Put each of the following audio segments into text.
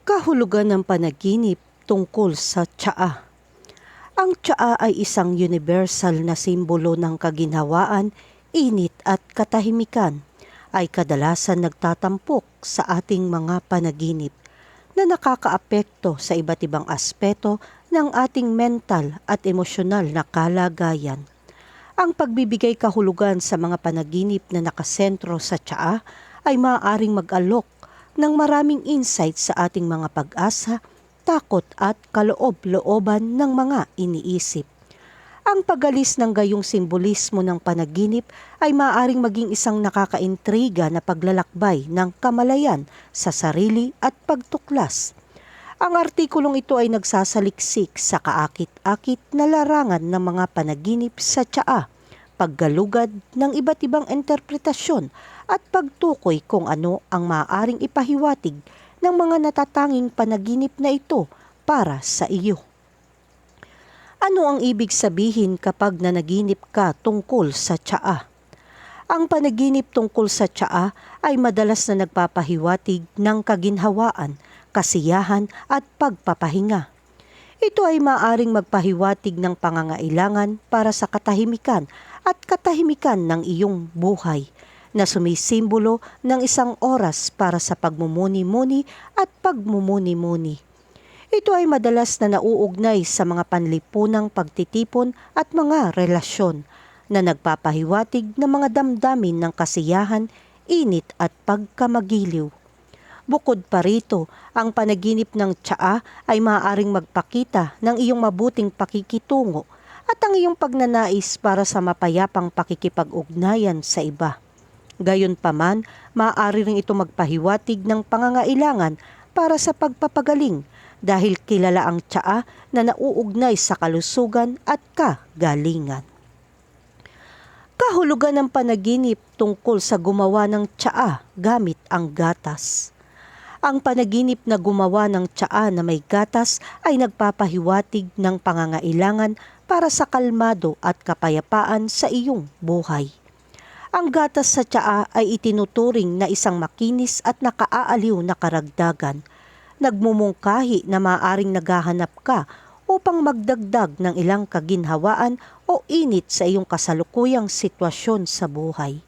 Kahulugan ng panaginip tungkol sa tsaa. Ang tsaa ay isang universal na simbolo ng kaginhawaan, init at katahimikan ay kadalasan nagtatampok sa ating mga panaginip na nakakaapekto sa iba't ibang aspeto ng ating mental at emosyonal na kalagayan. Ang pagbibigay kahulugan sa mga panaginip na nakasentro sa tsaa ay maaaring mag-alok ng maraming insight sa ating mga pag-asa, takot at kaloob-looban ng mga iniisip. Ang pagalis ng gayong simbolismo ng panaginip ay maaaring maging isang nakakaintriga na paglalakbay ng kamalayan sa sarili at pagtuklas. Ang artikulong ito ay nagsasaliksik sa kaakit-akit na larangan ng mga panaginip sa tsaa, paggalugad ng iba't ibang interpretasyon at pagtukoy kung ano ang maaaring ipahiwatig ng mga natatanging panaginip na ito para sa iyo. Ano ang ibig sabihin kapag nanaginip ka tungkol sa tsaa? Ang panaginip tungkol sa tsaa ay madalas na nagpapahiwatig ng kaginhawaan, kasiyahan at pagpapahinga. Ito ay maaring magpahiwatig ng pangangailangan para sa katahimikan at katahimikan ng iyong buhay na sumisimbolo ng isang oras para sa pagmumuni-muni at pagmumuni-muni. Ito ay madalas na nauugnay sa mga panlipunang pagtitipon at mga relasyon na nagpapahiwatig ng mga damdamin ng kasiyahan, init at pagkamagiliw. Bukod pa rito, ang panaginip ng tsaa ay maaaring magpakita ng iyong mabuting pakikitungo at ang iyong pagnanais para sa mapayapang pakikipag-ugnayan sa iba. Gayunpaman, maaari rin ito magpahiwatig ng pangangailangan para sa pagpapagaling dahil kilala ang tsaa na nauugnay sa kalusugan at kagalingan. Kahulugan ng panaginip tungkol sa gumawa ng tsaa gamit ang gatas. Ang panaginip na gumawa ng tsaa na may gatas ay nagpapahiwatig ng pangangailangan para sa kalmado at kapayapaan sa iyong buhay. Ang gatas sa tsaa ay itinuturing na isang makinis at nakaaaliw na karagdagan – nagmumungkahi na maaring naghahanap ka upang magdagdag ng ilang kaginhawaan o init sa iyong kasalukuyang sitwasyon sa buhay.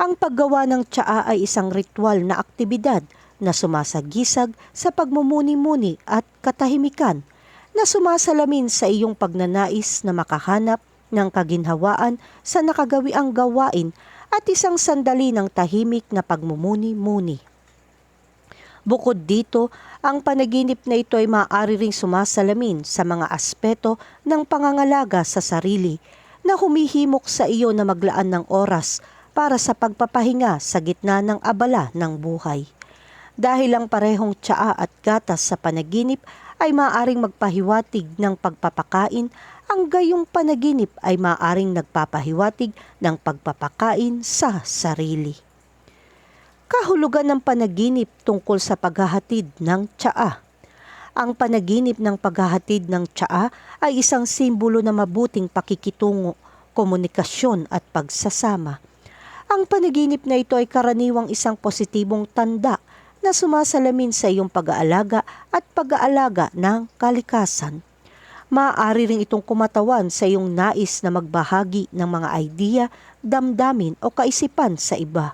Ang paggawa ng tsaa ay isang ritual na aktibidad na sumasagisag sa pagmumuni-muni at katahimikan na sumasalamin sa iyong pagnanais na makahanap ng kaginhawaan sa nakagawiang gawain at isang sandali ng tahimik na pagmumuni-muni. Bukod dito, ang panaginip na ito ay maaari ring sumasalamin sa mga aspeto ng pangangalaga sa sarili na humihimok sa iyo na maglaan ng oras para sa pagpapahinga sa gitna ng abala ng buhay. Dahil ang parehong tsaa at gatas sa panaginip ay maaaring magpahiwatig ng pagpapakain, ang gayong panaginip ay maaaring nagpapahiwatig ng pagpapakain sa sarili kahulugan ng panaginip tungkol sa paghahatid ng tsaa. Ang panaginip ng paghahatid ng tsaa ay isang simbolo na mabuting pakikitungo, komunikasyon at pagsasama. Ang panaginip na ito ay karaniwang isang positibong tanda na sumasalamin sa iyong pag-aalaga at pag-aalaga ng kalikasan. Maaari rin itong kumatawan sa iyong nais na magbahagi ng mga idea, damdamin o kaisipan sa iba.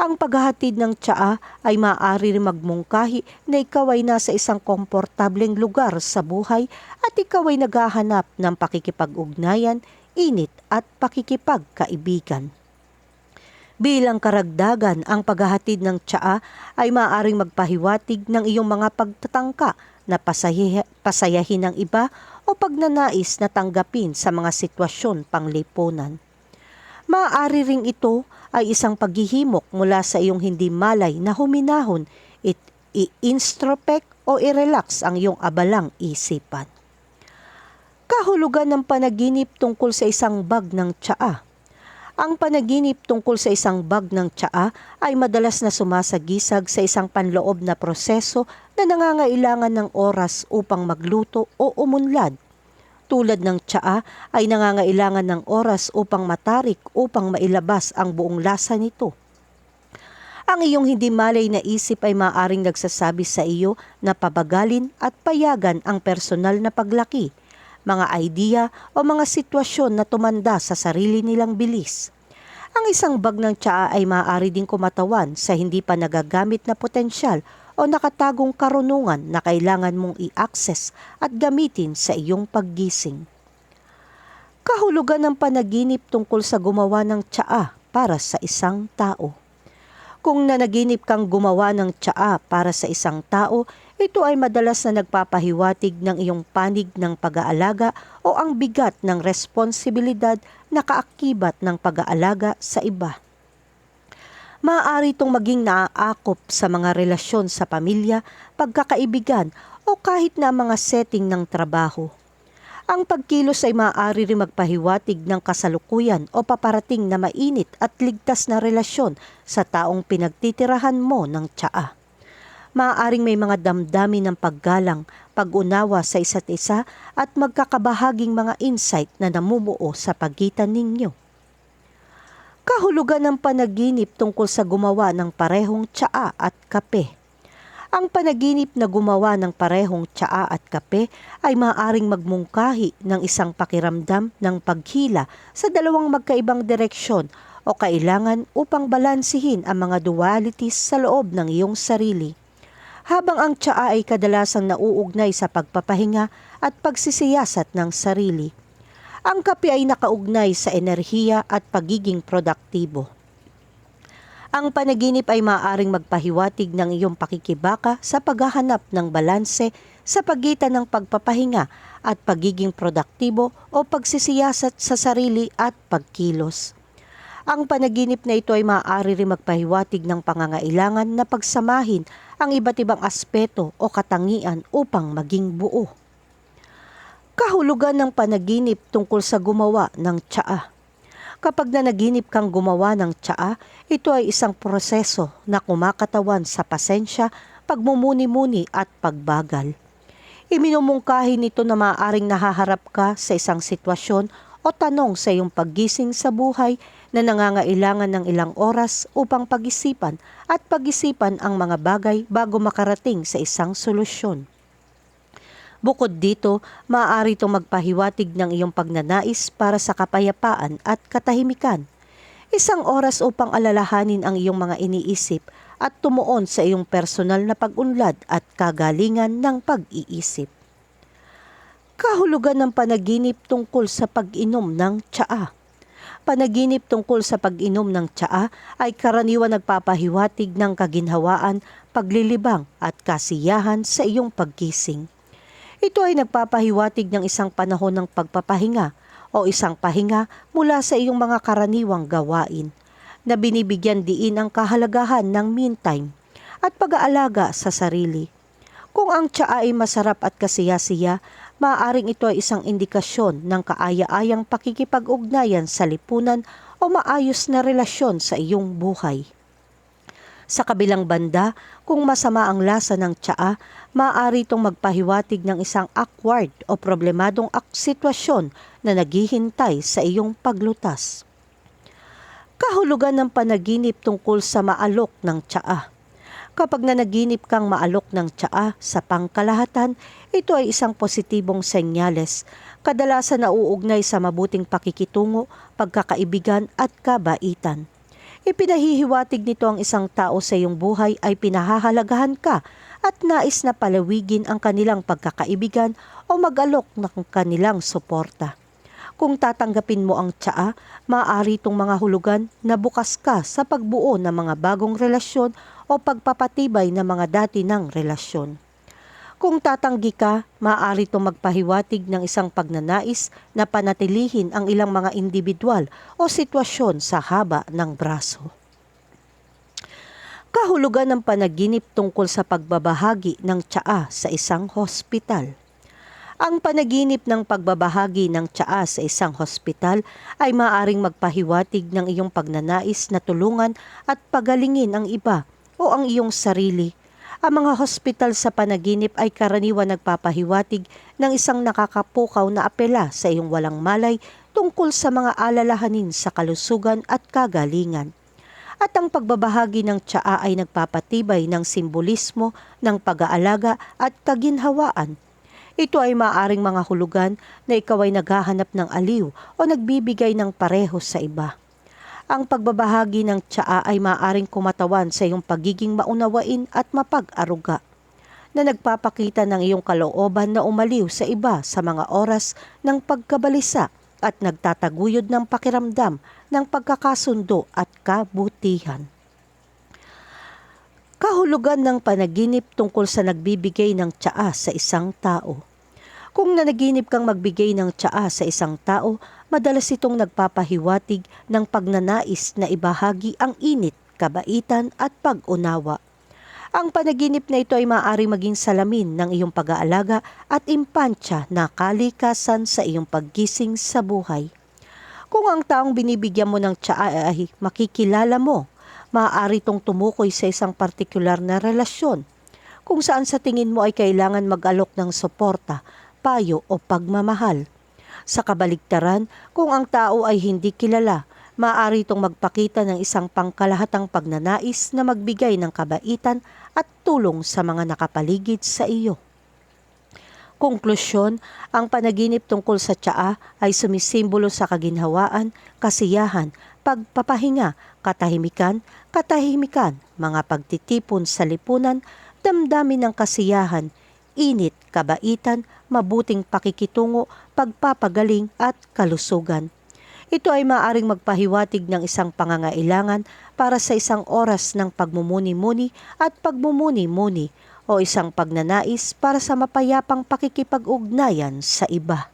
Ang paghahatid ng tsaa ay maaari rin magmungkahi na ikaw ay nasa isang komportableng lugar sa buhay at ikaw ay naghahanap ng pakikipag-ugnayan, init at pakikipagkaibigan. Bilang karagdagan, ang paghahatid ng tsaa ay maaaring magpahiwatig ng iyong mga pagtatangka na pasayah, pasayahin ng iba o pagnanais na tanggapin sa mga sitwasyon panglipunan. Maaari ring ito ay isang paghihimok mula sa iyong hindi malay na huminahon, it i-introspect o i-relax ang iyong abalang isipan. Kahulugan ng panaginip tungkol sa isang bag ng tsaa. Ang panaginip tungkol sa isang bag ng tsaa ay madalas na sumasagisag sa isang panloob na proseso na nangangailangan ng oras upang magluto o umunlad tulad ng tsaa ay nangangailangan ng oras upang matarik upang mailabas ang buong lasa nito. Ang iyong hindi malay na isip ay maaring nagsasabi sa iyo na pabagalin at payagan ang personal na paglaki, mga idea o mga sitwasyon na tumanda sa sarili nilang bilis. Ang isang bag ng tsaa ay maaari ding kumatawan sa hindi pa nagagamit na potensyal o nakatagong karunungan na kailangan mong i-access at gamitin sa iyong paggising. Kahulugan ng panaginip tungkol sa gumawa ng tsaa para sa isang tao. Kung nanaginip kang gumawa ng tsaa para sa isang tao, ito ay madalas na nagpapahiwatig ng iyong panig ng pag-aalaga o ang bigat ng responsibilidad na kaakibat ng pag-aalaga sa iba. Maaari itong maging naaakop sa mga relasyon sa pamilya, pagkakaibigan o kahit na mga setting ng trabaho. Ang pagkilos ay maaari rin magpahiwatig ng kasalukuyan o paparating na mainit at ligtas na relasyon sa taong pinagtitirahan mo ng tsaa. Maaaring may mga damdamin ng paggalang, pag-unawa sa isa't isa at magkakabahaging mga insight na namumuo sa pagitan ninyo. Kahulugan ng panaginip tungkol sa gumawa ng parehong tsaa at kape. Ang panaginip na gumawa ng parehong tsaa at kape ay maaaring magmungkahi ng isang pakiramdam ng paghila sa dalawang magkaibang direksyon o kailangan upang balansihin ang mga dualities sa loob ng iyong sarili. Habang ang tsaa ay kadalasang nauugnay sa pagpapahinga at pagsisiyasat ng sarili. Ang kape ay nakaugnay sa enerhiya at pagiging produktibo. Ang panaginip ay maaaring magpahiwatig ng iyong pakikibaka sa paghahanap ng balanse sa pagitan ng pagpapahinga at pagiging produktibo o pagsisiyasat sa sarili at pagkilos. Ang panaginip na ito ay maaari rin magpahiwatig ng pangangailangan na pagsamahin ang iba't ibang aspeto o katangian upang maging buo. Kahulugan ng panaginip tungkol sa gumawa ng tsaa. Kapag nanaginip kang gumawa ng tsaa, ito ay isang proseso na kumakatawan sa pasensya, pagmumuni-muni at pagbagal. Iminumungkahi nito na maaaring nahaharap ka sa isang sitwasyon o tanong sa iyong paggising sa buhay na nangangailangan ng ilang oras upang pag-isipan at pag-isipan ang mga bagay bago makarating sa isang solusyon. Bukod dito, maaari itong magpahiwatig ng iyong pagnanais para sa kapayapaan at katahimikan. Isang oras upang alalahanin ang iyong mga iniisip at tumuon sa iyong personal na pag-unlad at kagalingan ng pag-iisip. Kahulugan ng panaginip tungkol sa pag-inom ng tsaa. Panaginip tungkol sa pag-inom ng tsaa ay karaniwan nagpapahiwatig ng kaginhawaan, paglilibang at kasiyahan sa iyong paggising. Ito ay nagpapahiwatig ng isang panahon ng pagpapahinga o isang pahinga mula sa iyong mga karaniwang gawain na binibigyan diin ang kahalagahan ng mean time at pag-aalaga sa sarili. Kung ang tsaa ay masarap at kasiyasiya, maaaring ito ay isang indikasyon ng kaaya-ayang pakikipag-ugnayan sa lipunan o maayos na relasyon sa iyong buhay. Sa kabilang banda, kung masama ang lasa ng tsaa, maaari itong magpahiwatig ng isang awkward o problemadong sitwasyon na naghihintay sa iyong paglutas. Kahulugan ng panaginip tungkol sa maalok ng tsaa. Kapag nanaginip kang maalok ng tsaa sa pangkalahatan, ito ay isang positibong senyales. Kadalasan nauugnay sa mabuting pakikitungo, pagkakaibigan at kabaitan. Ipinahihiwatig nito ang isang tao sa iyong buhay ay pinahahalagahan ka at nais na palawigin ang kanilang pagkakaibigan o mag-alok ng kanilang suporta. Kung tatanggapin mo ang tsaa, maaari itong mga hulugan na bukas ka sa pagbuo ng mga bagong relasyon o pagpapatibay ng mga dati ng relasyon. Kung tatanggi ka, maaari itong magpahiwatig ng isang pagnanais na panatilihin ang ilang mga individual o sitwasyon sa haba ng braso. Kahulugan ng panaginip tungkol sa pagbabahagi ng tsaa sa isang hospital. Ang panaginip ng pagbabahagi ng tsaa sa isang hospital ay maaring magpahiwatig ng iyong pagnanais na tulungan at pagalingin ang iba o ang iyong sarili. Ang mga hospital sa panaginip ay karaniwan nagpapahiwatig ng isang nakakapukaw na apela sa iyong walang malay tungkol sa mga alalahanin sa kalusugan at kagalingan. At ang pagbabahagi ng tsaa ay nagpapatibay ng simbolismo ng pag-aalaga at kaginhawaan. Ito ay maaring mga hulugan na ikaw ay naghahanap ng aliw o nagbibigay ng pareho sa iba. Ang pagbabahagi ng tsaa ay maaring kumatawan sa iyong pagiging maunawain at mapag-aruga na nagpapakita ng iyong kalooban na umaliw sa iba sa mga oras ng pagkabalisa at nagtataguyod ng pakiramdam ng pagkakasundo at kabutihan. Kahulugan ng panaginip tungkol sa nagbibigay ng tsaa sa isang tao. Kung nanaginip kang magbigay ng tsaa sa isang tao, madalas itong nagpapahiwatig ng pagnanais na ibahagi ang init, kabaitan at pag-unawa. Ang panaginip na ito ay maaari maging salamin ng iyong pag-aalaga at impantya na kalikasan sa iyong paggising sa buhay. Kung ang taong binibigyan mo ng tsaa ay makikilala mo, maaari itong tumukoy sa isang partikular na relasyon kung saan sa tingin mo ay kailangan mag-alok ng suporta, payo o pagmamahal. Sa kabaligtaran, kung ang tao ay hindi kilala, maaari itong magpakita ng isang pangkalahatang pagnanais na magbigay ng kabaitan at tulong sa mga nakapaligid sa iyo. Konklusyon, ang panaginip tungkol sa tsaa ay sumisimbolo sa kaginhawaan, kasiyahan, pagpapahinga, katahimikan, katahimikan, mga pagtitipon sa lipunan, damdamin ng kasiyahan, init, kabaitan, mabuting pakikitungo, pagpapagaling at kalusugan. Ito ay maaring magpahiwatig ng isang pangangailangan para sa isang oras ng pagmumuni-muni at pagmumuni-muni o isang pagnanais para sa mapayapang pakikipag-ugnayan sa iba.